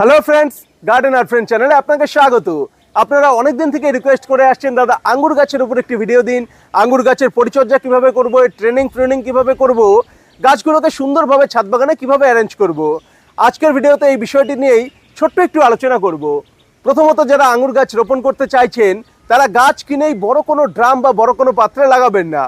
Hello friends garden আর friend চ্যানেলে আপনাকে স্বাগত। আপনারা অনেক দিন থেকে রিকোয়েস্ট করে আসছেন, দাদা, আঙ্গুর গাছের উপর একটি ভিডিও দিন। আঙ্গুর গাছের পরিচর্যা কীভাবে করব ট্রেনিং ট্রেনিং কীভাবে করব, গাছগুলোকে সুন্দরভাবে ছাদ বাগানে কীভাবে অ্যারেঞ্জ করব? আজকের ভিডিওতে এই বিষয়টি নিয়েই ছোট্ট একটু আলোচনা করব। প্রথমত যারা আঙ্গুর গাছ রোপণ করতে চাইছেন, তারা গাছ কিনেই বড় কোনো ড্রাম বা বড় কোনো পাত্রে লাগাবেন না।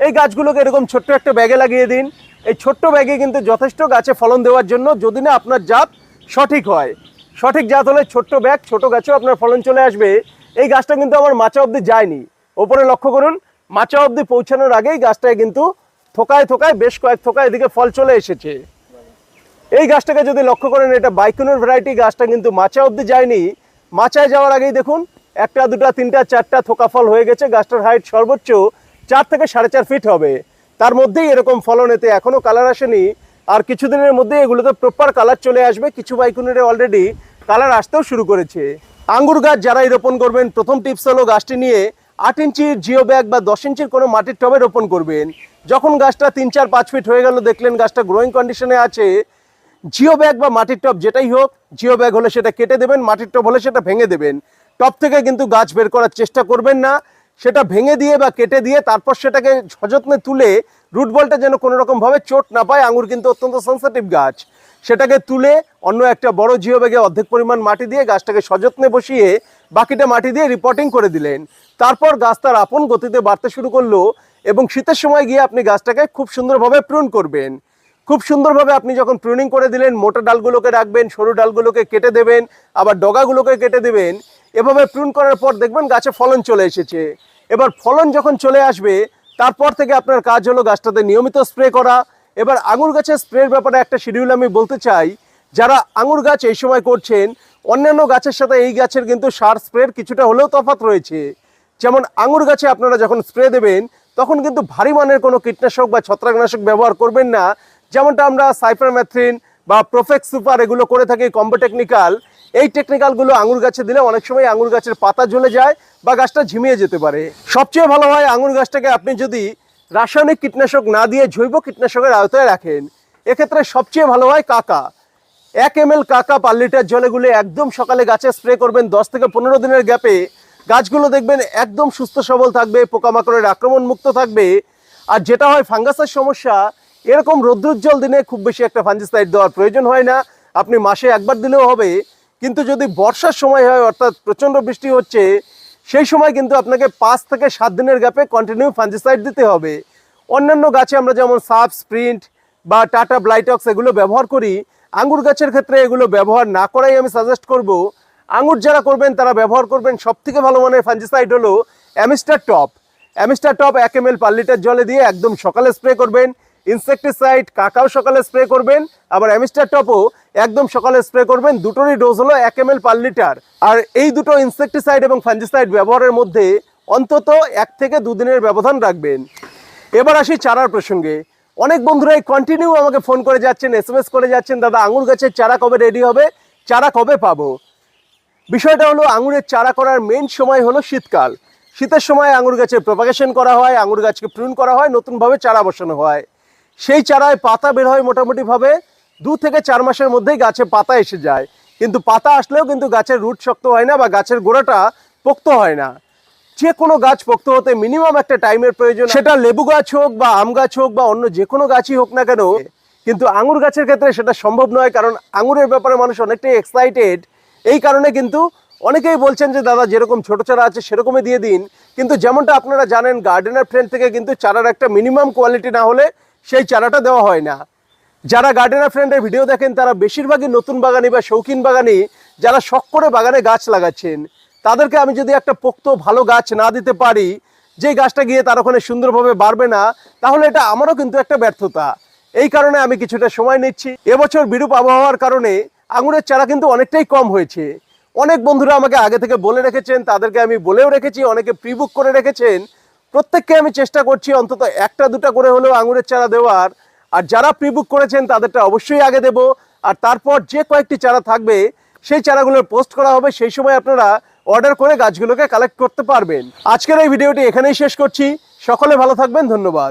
এই গাছগুলোকে এরকম ছোট্ট একটা ব্যাগে লাগিয়ে দিন। এই ছোট্ট ব্যাগে কিন্তু যথেষ্ট গাছে ফলন দেওয়ার জন্য যদি না আপনার জাত সঠিক হয়। সঠিক জাত হলে ছোট্ট ব্যাগ, ছোট গাছেও আপনার ফলন চলে আসবে। এই গাছটা কিন্তু আমার মাচা অবধি যায়নি। ওপরে লক্ষ্য করুন, মাচা অবধি পৌঁছানোর আগেই গাছটায় কিন্তু থোকায় থোকায়, বেশ কয়েক থোকায় এদিকে ফল চলে এসেছে। এই গাছটাকে যদি লক্ষ্য করেন, এটা বাইকুনের ভ্যারাইটি গাছটা কিন্তু মাচা অবধি যায়নি। মাচায় যাওয়ার আগেই দেখুন, একটা, দুটা, তিনটা, চারটা থোকা ফল হয়ে গেছে। গাছটার হাইট সর্বোচ্চ চার থেকে সাড়ে চার ফিট হবে। তার মধ্যেই এরকম ফলন এতে এখনও কালার আসেনি। আর কিছুদিনের মধ্যে এগুলোতে প্রপার কালার চলে আসবে। কিছু বাইকুনের অলরেডি কালার আসতেও শুরু করেছে। আঙ্গুর গাছ যারাই রোপণ করবেন, প্রথম টিপস হলো গাছটি নিয়ে আট ইঞ্চির জিও ব্যাগ বা দশ ইঞ্চির কোনো মাটির টবে রোপণ করবেন। যখন গাছটা তিন, চার, পাঁচ ফিট হয়ে গেল, দেখলেন গাছটা গ্রোয়িং কন্ডিশনে আছে। জিও ব্যাগ বা মাটির টব যেটাই হোক জিও ব্যাগ হলে সেটা কেটে দেবেন, মাটির টব হলে সেটা ভেঙে দেবেন। টব থেকে কিন্তু গাছ বের করার চেষ্টা করবেন না। সেটা ভেঙে দিয়ে বা কেটে দিয়ে তারপর সেটাকে সযত্নে তুলে রুট বলটা যেন কোনো রকমভাবে চোট না পায়। আঙুর কিন্তু অত্যন্ত সেন্সিটিভ গাছ। সেটাকে তুলে অন্য একটা বড় জিও ব্যাগে অর্ধেক পরিমাণ মাটি দিয়ে গাছটাকে সযত্নে বসিয়ে বাকিটা মাটি দিয়ে রিপোর্টিং করে দিলেন। তারপর গাছ তার আপন গতিতে বাড়তে শুরু করল এবং শীতের সময় গিয়ে আপনি গাছটাকে খুব সুন্দরভাবে প্রুন করবেন। খুব সুন্দরভাবে আপনি যখন প্রুনিং করে দিলেন, মোটা ডালগুলোকে রাখবেন, সরু ডালগুলোকে কেটে দেবেন, আবার ডগাগুলোকে কেটে দেবেন এভাবে প্রুন করার পর দেখবেন গাছে ফলন চলে এসেছে। এবার ফলন যখন চলে আসবে, তারপর থেকে আপনার কাজ হলো গাছটাতে নিয়মিত স্প্রে করা। এবার আঙুর গাছের স্প্রের ব্যাপারে একটা শিডিউল আমি বলতে চাই, যারা আঙুর গাছ এই সময় করছেন, অন্যান্য গাছের সাথে এই গাছের কিন্তু সার স্প্রের কিছুটা হলেও তফাৎ রয়েছে। যেমন আঙুর গাছে আপনারা যখন স্প্রে দেবেন, তখন কিন্তু ভারী মানের কোনো কীটনাশক বা ছত্রাকনাশক ব্যবহার করবেন না। যেমনটা আমরা সাইফারম্যাথ্রিন বা প্রোফেক্স সুপার এগুলো করে থাকি কম্বো টেকনিক্যাল এই টেকনিক্যালগুলো আঙুর গাছে দিলে অনেক সময় আঙুর গাছের পাতা জ্বলে যায় বা গাছটা ঝিমিয়ে যেতে পারে। সবচেয়ে ভালো হয় আঙুর গাছটাকে আপনি যদি রাসায়নিক কীটনাশক না দিয়ে জৈব কীটনাশকের আওতায় রাখেন, এক্ষেত্রে সবচেয়ে ভালো হয় কাকা। এক এম কাকা পার লিটার জলে গুলে একদম সকালে গাছে স্প্রে করবেন দশ থেকে পনেরো দিনের গ্যাপে গাছগুলো দেখবেন একদম সুস্থ সবল থাকবে, পোকামাকড়ের আক্রমণ মুক্ত থাকবে। আর যেটা হয় ফাঙ্গাসের সমস্যা এরকম রৌদ্রোজ্জ্বল দিনে খুব বেশি একটা ফাঞ্জিসাইড দেওয়ার প্রয়োজন হয় না। আপনি মাসে একবার দিলেও হবে, কিন্তু যদি বর্ষার সময় হয়, অর্থাৎ প্রচণ্ড বৃষ্টি হচ্ছে, সেই সময় কিন্তু আপনাকে পাঁচ থেকে সাত দিনের গ্যাপে কন্টিনিউ ফাঞ্জিসাইড দিতে হবে। অন্যান্য গাছে আমরা যেমন সাপ, স্প্রিন্ট বা টাটা ব্লাইটক্স এগুলো ব্যবহার করি। আঙ্গুর গাছের ক্ষেত্রে এগুলো ব্যবহার না করাই আমি সাজেস্ট করব। আঙ্গুর যারা করবেন, তারা ব্যবহার করবেন সব থেকে ভালো মানের ফাঞ্জিসাইড হলো অ্যামিস্টার টপ। অ্যামিস্টার টপ এক এম এল পার লিটার জলে দিয়ে একদম সকালে স্প্রে করবেন। ইনসেকটিসাইড কাকাও সকালে স্প্রে করবেন, আবার অ্যামিস্টার টপও একদম সকালে স্প্রে করবেন, দুটোরই ডোজ হলো এক এম পার লিটার। আর এই দুটো ইনসেকটিসাইড এবং ফাঞ্জিসাইড ব্যবহারের মধ্যে অন্তত এক থেকে দুদিনের ব্যবধান রাখবেন। এবার আসি চারার প্রসঙ্গে। অনেক বন্ধুরা এই কন্টিনিউ আমাকে ফোন করে যাচ্ছেন এস করে যাচ্ছেন, দাদা, আঙুর গাছের চারা কবে রেডি হবে? চারা কবে পাবো? বিষয়টা হলো, আঙুরের চারা করার মেন সময় হলো শীতকাল। শীতের সময় আঙুর গাছের প্রপাগেশন করা হয়, আঙুর গাছকে প্রুন করা হয়, নতুনভাবে চারা বসানো হয়। সেই চারায় পাতা বের হয় মোটামুটিভাবে দু থেকে চার মাসের মধ্যেই গাছে পাতা এসে যায়। কিন্তু পাতা আসলেও কিন্তু গাছের রুট শক্ত হয় না বা গাছের গোড়াটা পোক্ত হয় না। যে কোনো গাছ পোক্ত হতে মিনিমাম একটা টাইমের প্রয়োজন। সেটা লেবু গাছ হোক বা আম গাছ হোক বা অন্য যে কোনো গাছই হোক না কেন, কিন্তু আঙুর গাছের ক্ষেত্রে সেটা সম্ভব নয় কারণ আঙুরের ব্যাপারে মানুষ অনেকটাই এক্সাইটেড এই কারণে কিন্তু অনেকেই বলছেন যে, দাদা, যেরকম ছোট চারা আছে সেরকমই দিয়ে দিন। কিন্তু যেমনটা আপনারা জানেন গার্ডেনার ফ্রেন্ড থেকে কিন্তু চারার একটা মিনিমাম কোয়ালিটি না হলে সেই চারাটা দেওয়া হয় না। যারা গার্ডেনার ফ্রেন্ডের ভিডিও দেখেন, তারা বেশিরভাগই নতুন বাগানি বা শৌখিন বাগানি, যারা শখ করে বাগানে গাছ লাগাচ্ছেন, তাদেরকে আমি যদি একটা পোক্ত ভালো গাছ না দিতে পারি, যে গাছটা গিয়ে তার ওখানে সুন্দরভাবে বাড়বে না, তাহলে এটা আমারও কিন্তু একটা ব্যর্থতা। এই কারণে আমি কিছুটা সময় নিচ্ছি। এবছর বিরূপ আবহাওয়ার কারণে আঙুরের চারা কিন্তু অনেকটাই কম হয়েছে। অনেক বন্ধুরা আমাকে আগে থেকে বলে রেখেছেন, তাদেরকে আমি বলেও রেখেছি, অনেকে প্রি বুক করে রেখেছেন। প্রত্যেককে আমি চেষ্টা করছি অন্তত একটা, দুটা করে হলেও আঙুরের চারা দেওয়ার। আর যারা প্রি বুক করেছেন, তাদেরটা অবশ্যই আগে দেব। আর তারপর যে কয়েকটি চারা থাকবে, সেই চারাগুলোর পোস্ট করা হবে। সেই সময় আপনারা অর্ডার করে গাছগুলোকে কালেক্ট করতে পারবেন। আজকের এই ভিডিওটি এখানেই শেষ করছি। সকলে ভালো থাকবেন। ধন্যবাদ।